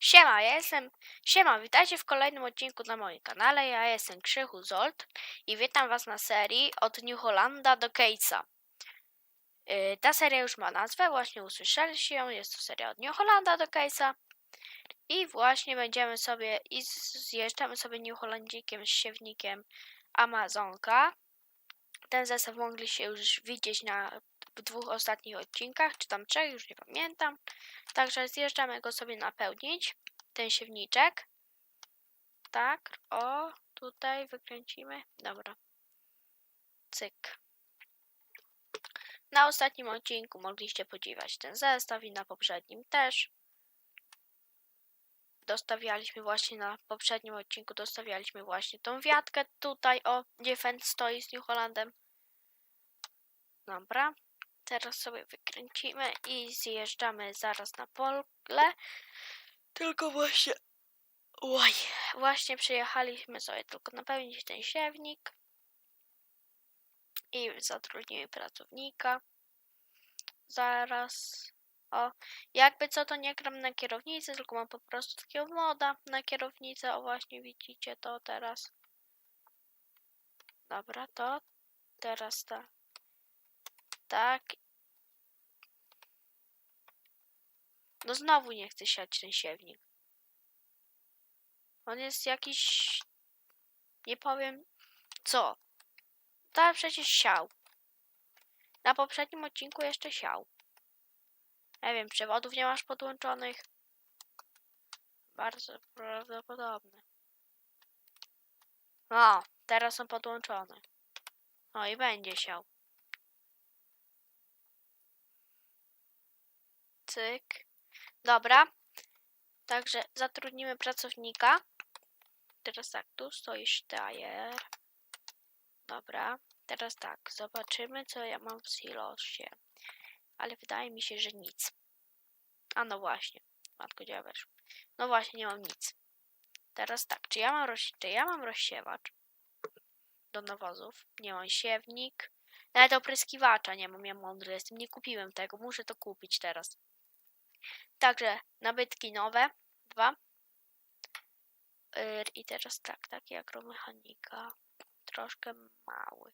Siema, ja jestem. Siema, witajcie w kolejnym odcinku na moim kanale. Ja jestem Krzychu Zolt i witam Was na serii od New Hollanda do Case'a. Yy, ta seria już ma nazwę, właśnie usłyszeliście ją. Jest to seria od New Hollanda do Case'a. I właśnie będziemy sobie i zjeżdżamy sobie New Hollandzikiem z siewnikiem Amazonka. Ten zestaw mogliście już widzieć na dwóch ostatnich odcinkach, czy tam trzech, już nie pamiętam. Także zjeżdżamy go sobie napełnić, ten siewniczek. Tak, o, tutaj wykręcimy. Dobra. Cyk. Na ostatnim odcinku mogliście podziwiać ten zestaw i na poprzednim też. Dostawialiśmy właśnie na poprzednim odcinku, dostawialiśmy właśnie tą wiatkę tutaj, o, gdzie Fend stoi z New Hollandem. Dobra. Teraz sobie wykręcimy i zjeżdżamy zaraz na pole. Tylko właśnie. Oj, właśnie przyjechaliśmy sobie tylko napełnić ten siewnik. I zatrudnimy pracownika. Zaraz. O, jakby co to nie gram na kierownicy, tylko mam po prostu takiego moda na kierownicę. O, właśnie widzicie to teraz. Dobra, to teraz tak. Tak. No znowu nie chce siać ten siewnik. On jest jakiś... Nie powiem co. To przecież siał. Na poprzednim odcinku jeszcze siał. Nie wiem, przewodów nie masz podłączonych. Bardzo prawdopodobne. O, teraz są podłączone. No i będzie siał. Cyk. Dobra. Także zatrudnimy pracownika. Teraz tak, tu stoi Steyer. Dobra. Teraz tak, zobaczymy co ja mam w silosie. Ale wydaje mi się, że nic. A no właśnie. Matko dziawiesz. No właśnie, nie mam nic. Teraz tak, czy ja mam, czy ja mam rozsiewacz do nawozów? Nie mam siewnik. Nawet opryskiwacza nie mam, ja mądry jestem. Nie kupiłem tego, muszę to kupić teraz. Także nabytki nowe, dwa. I teraz tak, taki agromechanika. Troszkę mały.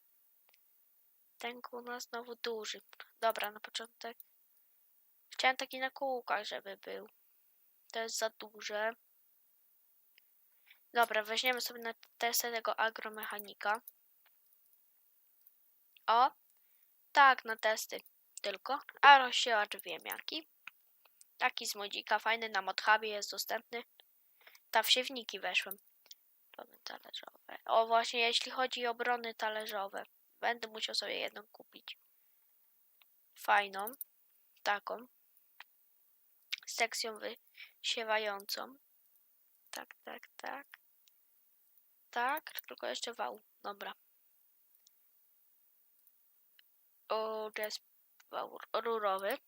Ten u nas znowu duży. Dobra, na początek. Chciałem taki na kółkach, żeby był. To jest za duże. Dobra, weźmiemy sobie na testę tego agromechanika. O! Tak, na testy tylko. A rozsiewacz wiem jaki. Taki z modzika, fajny na Modhubie jest dostępny. Ta w weszłem. Brony talerzowe. O właśnie, jeśli chodzi o brony talerzowe. Będę musiał sobie jedną kupić. Fajną. Taką. Sekcją wysiewającą. Tak, tak, tak. Tak, tylko jeszcze wał. Dobra. O, to jest wał rurowy.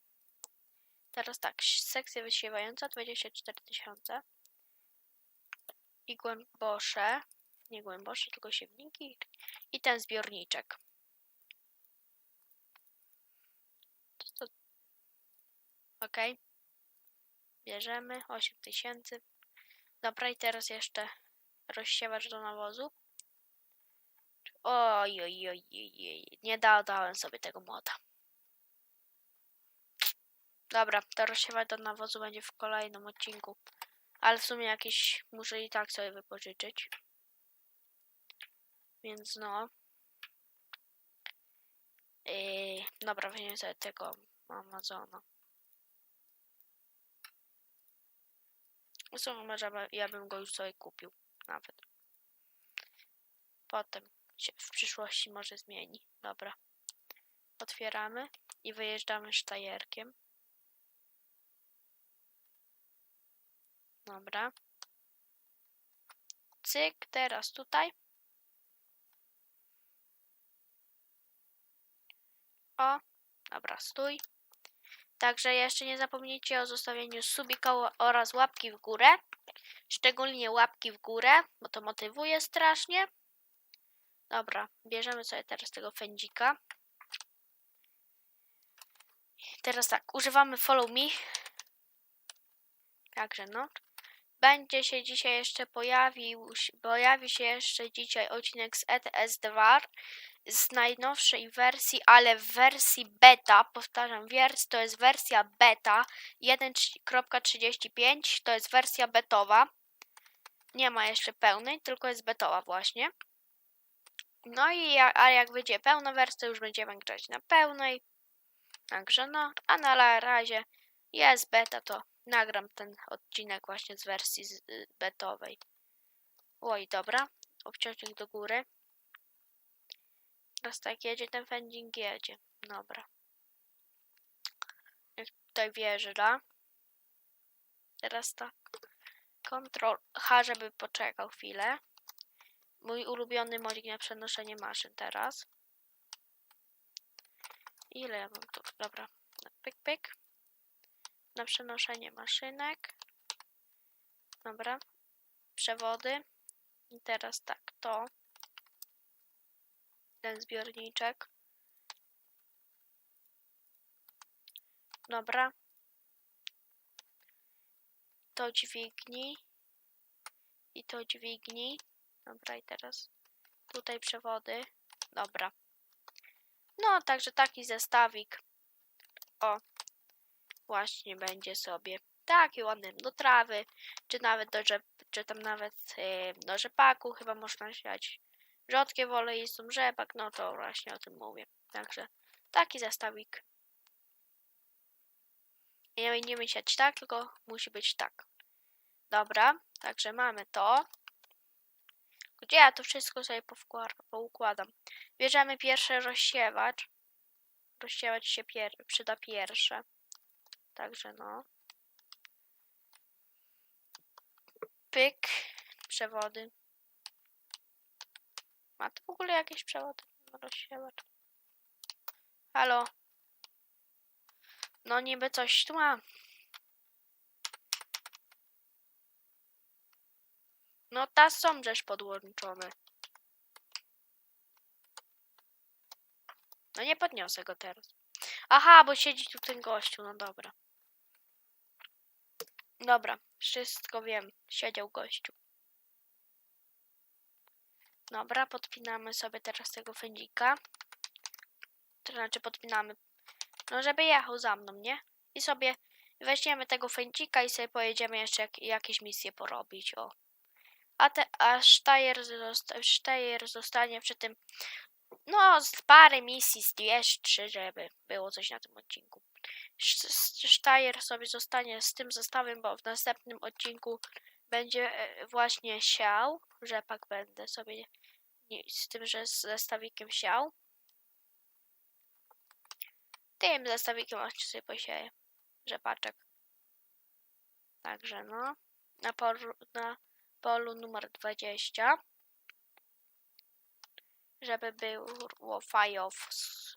Teraz tak, sekcja wysiewająca 24 tysiące. I głębosze, nie głębosze, tylko siewniki. I ten zbiorniczek. Ok. Bierzemy 8 tysięcy. Dobra, i teraz jeszcze rozsiewacz do nawozu. Oj, oj, oj, oj, oj. nie dodałem sobie tego moda. Dobra, to rozsiewacz do nawozu będzie w kolejnym odcinku. Ale w sumie jakieś muszę i tak sobie wypożyczyć. Więc no. Yy, dobra, weźmiemy sobie tego Amazona. W sumie może ja bym go już sobie kupił. Nawet. Potem się w przyszłości może zmieni. Dobra. Otwieramy i wyjeżdżamy sztajerkiem. Dobra. Cyk, teraz tutaj. O, dobra, stój. Także jeszcze nie zapomnijcie o zostawieniu subika oraz łapki w górę. Szczególnie łapki w górę, bo to motywuje strasznie. Dobra, bierzemy sobie teraz tego fędzika. Teraz tak, używamy follow me. Także no. Będzie się dzisiaj jeszcze pojawił, pojawi się jeszcze dzisiaj odcinek z ETS 2 z najnowszej wersji, ale w wersji beta, powtarzam, wers to jest wersja beta 1.35, to jest wersja betowa. Nie ma jeszcze pełnej, tylko jest betowa właśnie. No i ja, a jak będzie pełna wersja, to już będziemy grać na pełnej. Także no, a na razie jest beta, to nagram ten odcinek właśnie z wersji y, betowej. Oj, dobra. Obciążnik do góry. Teraz tak jedzie, ten fending jedzie. Dobra. Jak tutaj wjeżdża. Teraz tak. Ctrl H, żeby poczekał chwilę. Mój ulubiony modzik na przenoszenie maszyn teraz. Ile ja mam tu? Dobra. Pyk, pyk. Na przenoszenie maszynek. Dobra. Przewody. I teraz tak, to. Ten zbiorniczek. Dobra. To dźwigni. I to dźwigni. Dobra, i teraz tutaj przewody. Dobra. No, także taki zestawik. O, właśnie będzie sobie taki ładny do trawy, czy nawet do rzep, czy tam nawet yy, do rzepaku chyba można siać rzodkie wolę i są rzepak, no to właśnie o tym mówię. Także taki zestawik. Nie będziemy siać tak, tylko musi być tak. Dobra, także mamy to. Gdzie ja to wszystko sobie poukładam? Bierzemy pierwszy rozsiewacz. Rozsiewacz się pier przyda pierwsze. Także no. Pyk. Przewody. Ma to w ogóle jakieś przewody? Rozsiewacz. Halo? No niby coś tu ma. No ta są żeś podłączone. No nie podniosę go teraz. Aha, bo siedzi tu ten gościu, no dobra. Dobra, wszystko wiem. Siedział gościu. Dobra, podpinamy sobie teraz tego fędzika. To znaczy podpinamy, no żeby jechał za mną, nie? I sobie weźmiemy tego fędzika i sobie pojedziemy jeszcze jak, jakieś misje porobić, o. A, te, a zosta, zostanie przy tym, no z parę misji, z dwie, trzy, żeby było coś na tym odcinku. Steyer sobie zostanie z tym zestawem, bo w następnym odcinku będzie e, właśnie siał, rzepak będę sobie z tym, że z zestawikiem siał. Tym zestawikiem właśnie sobie posieję rzepaczek. Także no, na polu, na polu numer 20, żeby było fajow,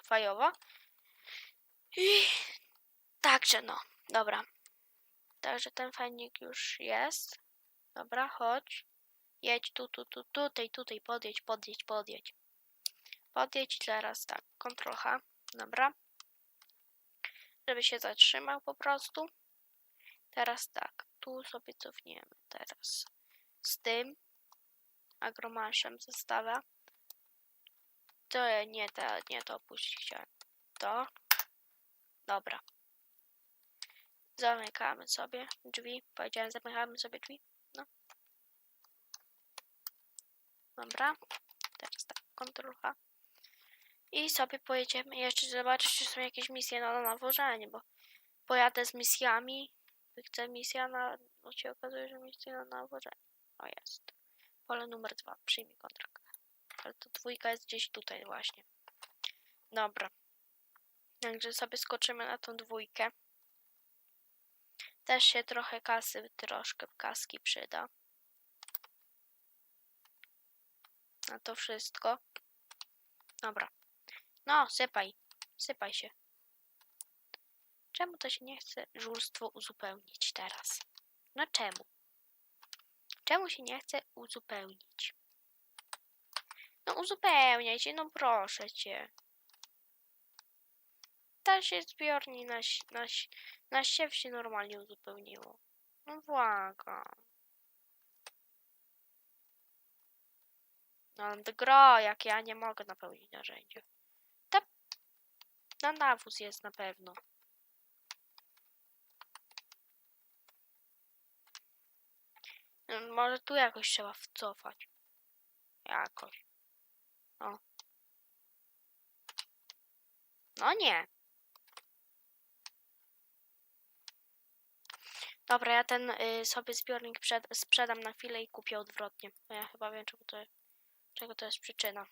fajowo. I także no, dobra. Także ten fajnik już jest. Dobra, chodź. Jedź tu, tu, tu, tutaj, tutaj, podjedź, podjedź, podjedź. Podjedź teraz tak, Ctrl H, dobra. Żeby się zatrzymał po prostu. Teraz tak, tu sobie cofniemy teraz. Z tym agromaszem zestawia. To nie, to, nie to opuścić chciałem. To. Dobra. Zamykamy sobie drzwi. Powiedziałem, zamykamy sobie drzwi. No. Dobra. Teraz tak, Ctrl. I sobie pojedziemy jeszcze zobaczyć, czy są jakieś misje na nawożenie, bo pojadę z misjami. Chcę misja na... No się okazuje, że misja na nawożenie. O, jest. Pole numer dwa. Przyjmij kontrakt. Ale to dwójka jest gdzieś tutaj właśnie. Dobra. Także sobie skoczymy na tą dwójkę. Też się trochę kasy, troszkę kaski przyda. Na to wszystko. Dobra. No, sypaj. Sypaj się. Czemu to się nie chce żulstwo uzupełnić teraz? No czemu? Czemu się nie chce uzupełnić? No uzupełniaj się, no proszę cię. Ta się zbiorni na, na, na siew się normalnie uzupełniło. No błagam. No to jak ja nie mogę napełnić narzędzia. Ta... Na nawóz jest na pewno. Mm, może tu jakoś trzeba wcofać. Jakoś. O. No nie. Dobra, ja ten y, sobie zbiornik przed, sprzedam na chwilę i kupię odwrotnie. Bo ja chyba wiem, czego to, czego to jest przyczyna.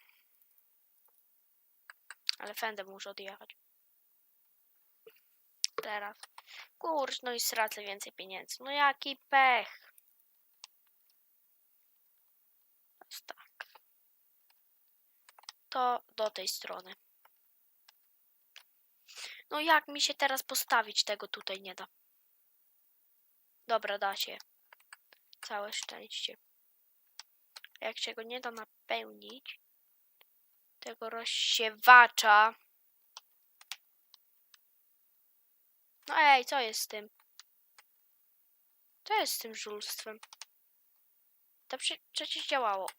Ale fendem muszę odjechać. Teraz. Kurcz, no i stracę więcej pieniędzy. No jaki pech. Teraz tak. To do tej strony. No jak mi się teraz postawić tego tutaj nie da? Dobra, da się. Całe szczęście. Jak się go nie da napełnić, tego rozsiewacza. No ej, co jest z tym? Co jest z tym żulstwem? To prze przecież działało.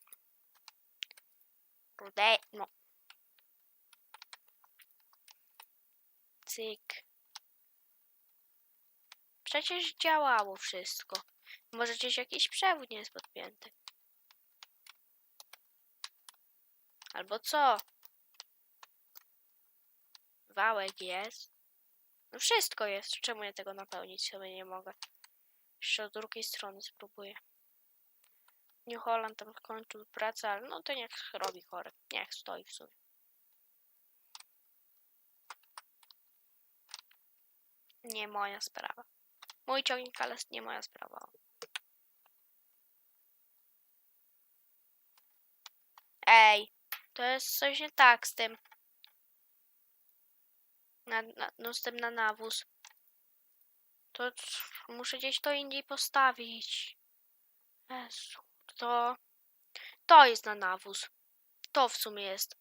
Rude, no. Cyk. Przecież działało wszystko. Może gdzieś jakiś przewód nie jest podpięty. Albo co? Wałek jest. No wszystko jest. Czemu ja tego napełnić sobie nie mogę? Jeszcze od drugiej strony spróbuję. New Holland tam kończył pracę, ale no to niech robi chore. Niech stoi w sumie. Nie moja sprawa. Mój ciągnik, ale nie moja sprawa. Ej, to jest coś nie tak z tym. Na, na, no z tym na nawóz. To muszę gdzieś to indziej postawić. Jezu, to... To jest na nawóz. To w sumie jest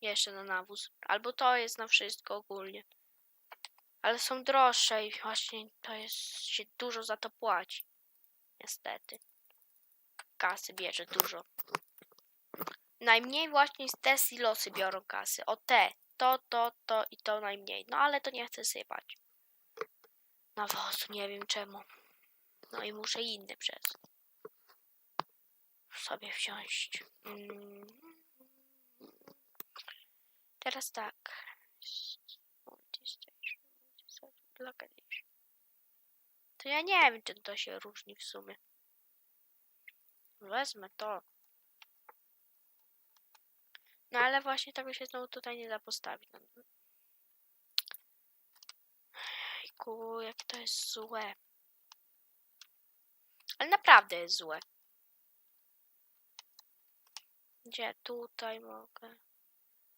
jeszcze na nawóz. Albo to jest na wszystko ogólnie. Ale są droższe i właśnie to jest, się dużo za to płaci. Niestety. Kasy bierze dużo. Najmniej właśnie z te silosy biorą kasy. O te. To, to, to i to najmniej. No ale to nie chcę sypać. Nawozu, nie wiem czemu. No i muszę inny przez. Sobie wziąć. Mm. Teraz tak. Location. To ja nie wiem, czym to się różni w sumie. Wezmę to. No ale właśnie tego się znowu tutaj nie da postawić. No. Jak to jest złe. Ale naprawdę jest złe. Gdzie? Tutaj mogę.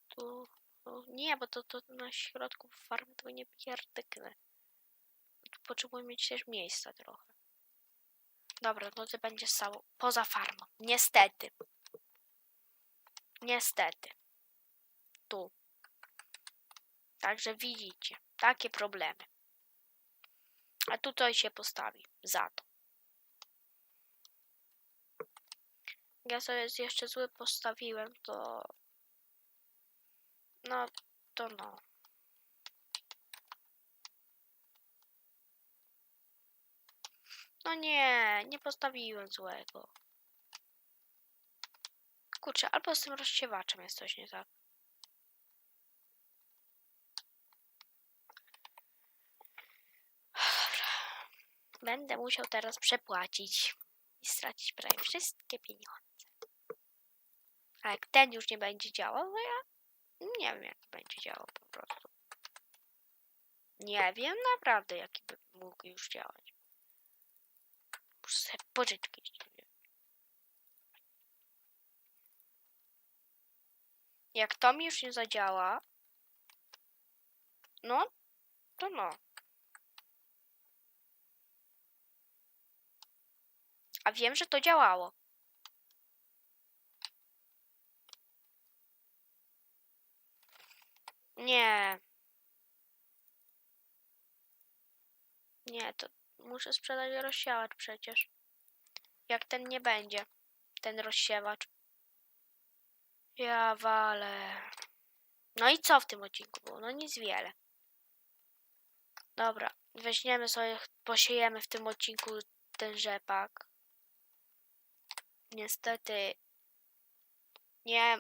Tu. tu. Nie, bo to, to na środku farmy to nie pierdyknę. Potrzebuję mieć też miejsca trochę. Dobra, no to będzie stało poza farmą. Niestety. Niestety. Tu. Także widzicie, takie problemy. A tutaj się postawi za to. Ja sobie jeszcze zły postawiłem, to... No, to no. No nie, nie postawiłem złego. Kurczę, albo z tym rozsiewaczem jest coś nie tak. Będę musiał teraz przepłacić i stracić prawie wszystkie pieniądze. A jak ten już nie będzie działał, to ja nie wiem, jak będzie działał po prostu. Nie wiem naprawdę, jaki by mógł już działać. Pożyczki. Jak to mi już nie zadziała, no, to no. A wiem, że to działało. Nie. Nie, to muszę sprzedać rozsiewacz przecież. Jak ten nie będzie, ten rozsiewacz. Ja walę. No i co w tym odcinku było? No nic wiele. Dobra, weźmiemy sobie, posiejemy w tym odcinku ten rzepak. Niestety nie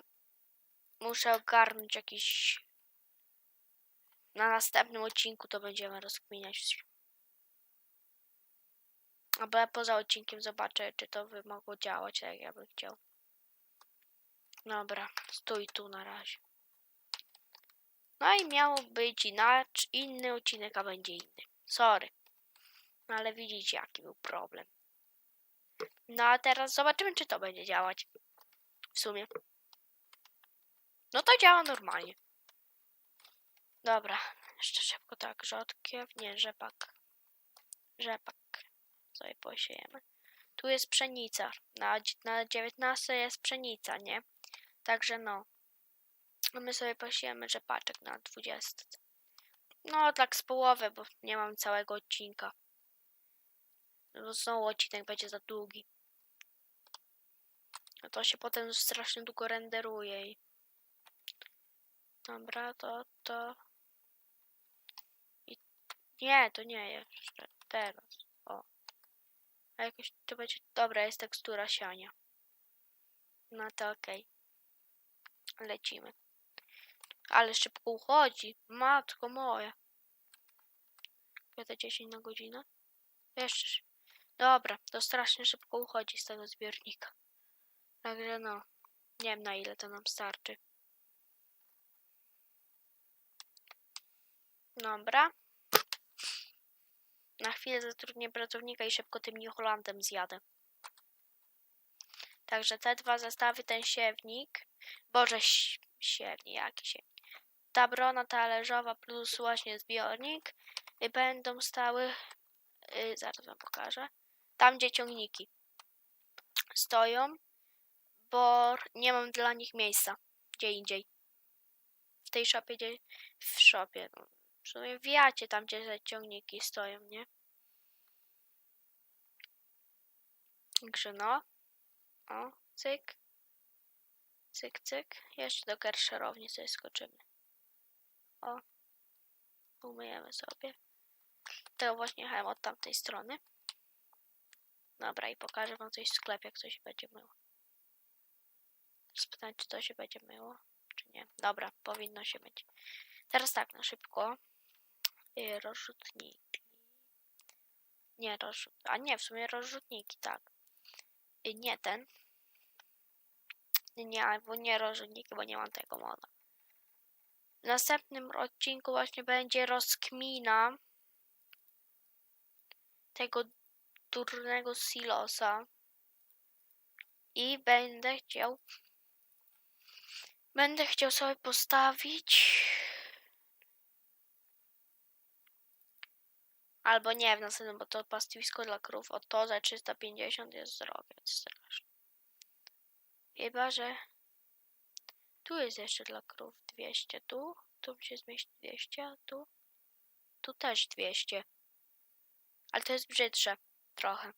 muszę ogarnąć jakiś na następnym odcinku to będziemy rozkminiać. Albo ja poza odcinkiem zobaczę, czy to by mogło działać, tak jak ja bym chciał. Dobra, stój tu na razie. No i miał być inaczej, inny odcinek, a będzie inny. Sorry. No ale widzicie, jaki był problem. No a teraz zobaczymy, czy to będzie działać. W sumie. No to działa normalnie. Dobra, jeszcze szybko tak, rzodkiew, nie, rzepak. Rzepak sobie posiejemy. Tu jest pszenica. Na, na 19 jest pszenica, nie? Także no. My sobie posiejemy rzepaczek na 20. No, tak z połowy, bo nie mam całego odcinka. Bo znowu odcinek będzie za długi. A to się potem strasznie długo renderuje. Dobra, to, to... I... Nie, to nie jeszcze. Teraz. A jakoś to będzie... Dobra, jest tekstura siania. No to okej. Lecimy. Ale szybko uchodzi. Matko moja. 10 na godzinę? Jeszcze. Dobra, to strasznie szybko uchodzi z tego zbiornika. Także no. Nie wiem na ile to nam starczy. Dobra. Na chwilę zatrudnię pracownika i szybko tym New Hollandem zjadę. Także te dwa zestawy, ten siewnik. Boże, siewnik, jaki siewnik. Ta brona talerzowa plus właśnie zbiornik y, będą stały. y, zaraz wam pokażę. Tam, gdzie ciągniki stoją, bo nie mam dla nich miejsca. Gdzie indziej. W tej szopie, gdzie. W szopie. W sumie wiacie tam, gdzie te ciągniki stoją, nie? Także no. O, cyk. Cyk, cyk. Jeszcze do kerszerowni sobie skoczymy. O. Umyjemy sobie. To właśnie jechałem od tamtej strony. Dobra, i pokażę wam coś w sklepie, jak coś będzie myło. Spytać, czy to się będzie myło, czy nie. Dobra, powinno się myć. Teraz tak, na szybko. Yy, rozrzutniki. Nie, rozrzut... A nie, w sumie rozrzutniki, tak. Yy, nie ten. Nie, bo nie rozrzutniki, bo nie mam tego moda. W następnym odcinku właśnie będzie rozkmina tego durnego silosa. I będę chciał będę chciał sobie postawić albo nie w następnym, bo to pastwisko dla krów. O to za 350 jest drogie, strasznie. Chyba, że tu jest jeszcze dla krów 200, tu, tu się zmieści 200, a tu, tu też 200. Ale to jest brzydsze, trochę.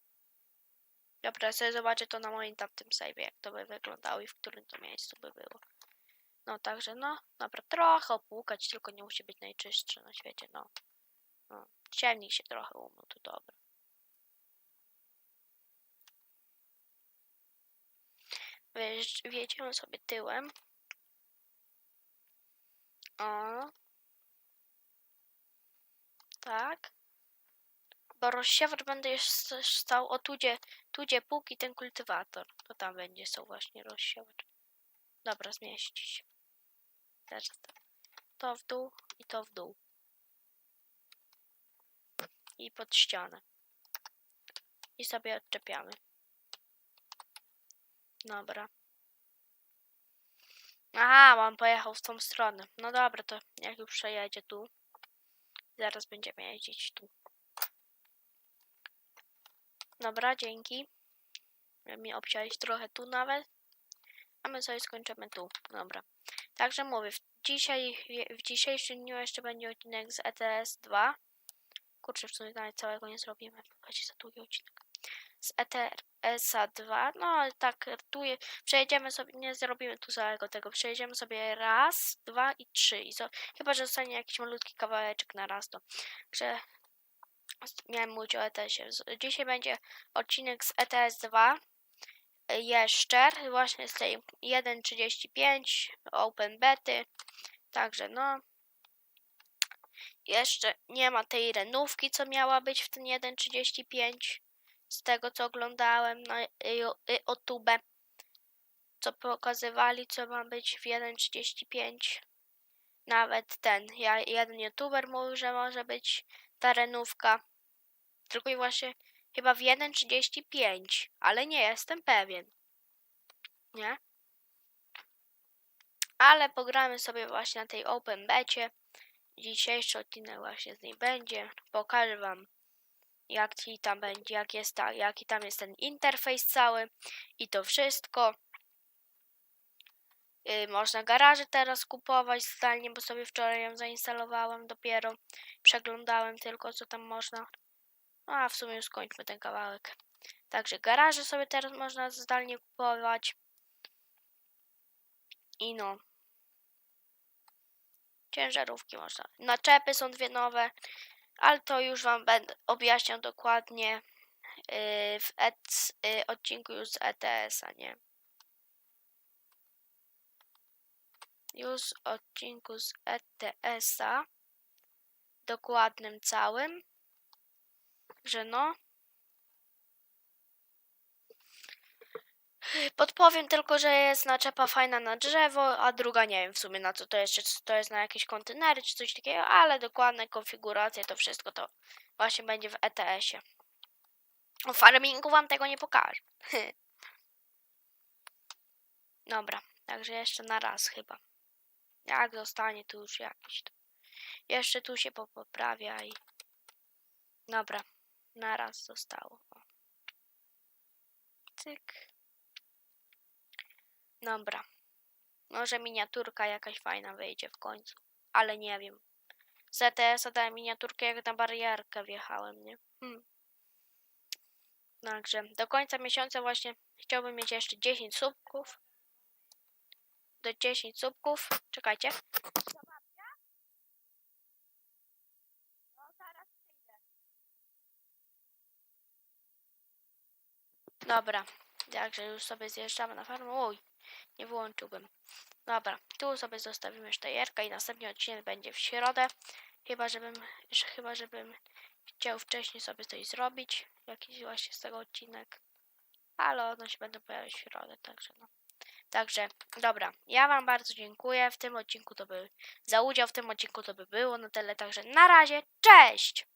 Dobra, sobie zobaczę to na moim tamtym save, jak to by wyglądało i w którym to miejscu by było. No, także no, dobra, trochę opłukać, tylko nie musi być najczystsze na świecie, no. no. Ciemniej się trochę umył, to dobra. Wjedziemy sobie tyłem. O. Tak. Bo rozsiewacz będę jeszcze stał o tu gdzie, tu gdzie póki ten kultywator. To tam będzie stał właśnie rozsiewacz. Dobra, zmieści się. Teraz to, to w dół i to w dół. I pod ścianę. I sobie odczepiamy. Dobra. Aha, on pojechał w tą stronę. No dobra, to jak już przejedzie tu. Zaraz będziemy jeździć tu. Dobra, dzięki. Mi obciąłeś trochę tu nawet. A my sobie skończymy tu. Dobra. Także mówię, w, dzisiaj, w dzisiejszym dniu jeszcze będzie odcinek z ETS 2. Kurczę, w sumie nawet całego nie zrobimy. Będzie za długi odcinek. z ETS-a 2. No ale tak, tu je, przejedziemy sobie, nie zrobimy tu całego tego, przejedziemy sobie raz, dwa i trzy. I zo, chyba, że zostanie jakiś malutki kawałeczek na raz, to że miałem mówić o ETS-ie. Dzisiaj będzie odcinek z ETS 2 y, jeszcze, właśnie z tej 1.35 Open Bety, także no, jeszcze nie ma tej renówki, co miała być w ten 1.35. Z tego co oglądałem na y, y, YouTube, co pokazywali, co ma być w 1.35. Nawet ten, ja, jeden youtuber mówił, że może być ta renówka. Tylko i właśnie chyba w 1.35, ale nie jestem pewien. Nie? Ale pogramy sobie właśnie na tej open becie. Dzisiejszy odcinek właśnie z niej będzie. Pokażę wam jak ci tam będzie, jak jest ta, jaki tam jest ten interfejs cały i to wszystko. Yy, można garaże teraz kupować zdalnie, bo sobie wczoraj ją zainstalowałem dopiero. Przeglądałem tylko co tam można. No, a w sumie już skończmy ten kawałek. Także garaże sobie teraz można zdalnie kupować. I no. Ciężarówki można. Naczepy są dwie nowe, ale to już Wam będę objaśniał dokładnie yy, w EC, yy, odcinku już z ETS-a, nie? Już w odcinku z ETS-a dokładnym całym, że no. Podpowiem tylko, że jest naczepa fajna na drzewo, a druga nie wiem w sumie na co to jest, czy to jest na jakieś kontenery, czy coś takiego, ale dokładne konfiguracje, to wszystko to właśnie będzie w ETS-ie. O farmingu wam tego nie pokażę. Dobra, także jeszcze na raz chyba. Jak zostanie tu już jakiś. To. Jeszcze tu się poprawia i... Dobra, na raz zostało. Cyk. Dobra. Może miniaturka jakaś fajna wyjdzie w końcu. Ale nie wiem. Z ETS-a dałem miniaturkę jak na barierkę wjechałem, nie? Hmm. Także do końca miesiąca właśnie chciałbym mieć jeszcze 10 subków. Do 10 subków. Czekajcie. Dobra. Także już sobie zjeżdżamy na farmę. Oj, nie wyłączyłbym. Dobra, tu sobie zostawimy sztajerkę i następny odcinek będzie w środę. Chyba żebym, że, chyba żebym chciał wcześniej sobie coś zrobić. Jakiś właśnie z tego odcinek. Ale one się będą pojawiać w środę, także no. Także, dobra, ja wam bardzo dziękuję. W tym odcinku to by, za udział w tym odcinku to by było na tyle. Także na razie, cześć!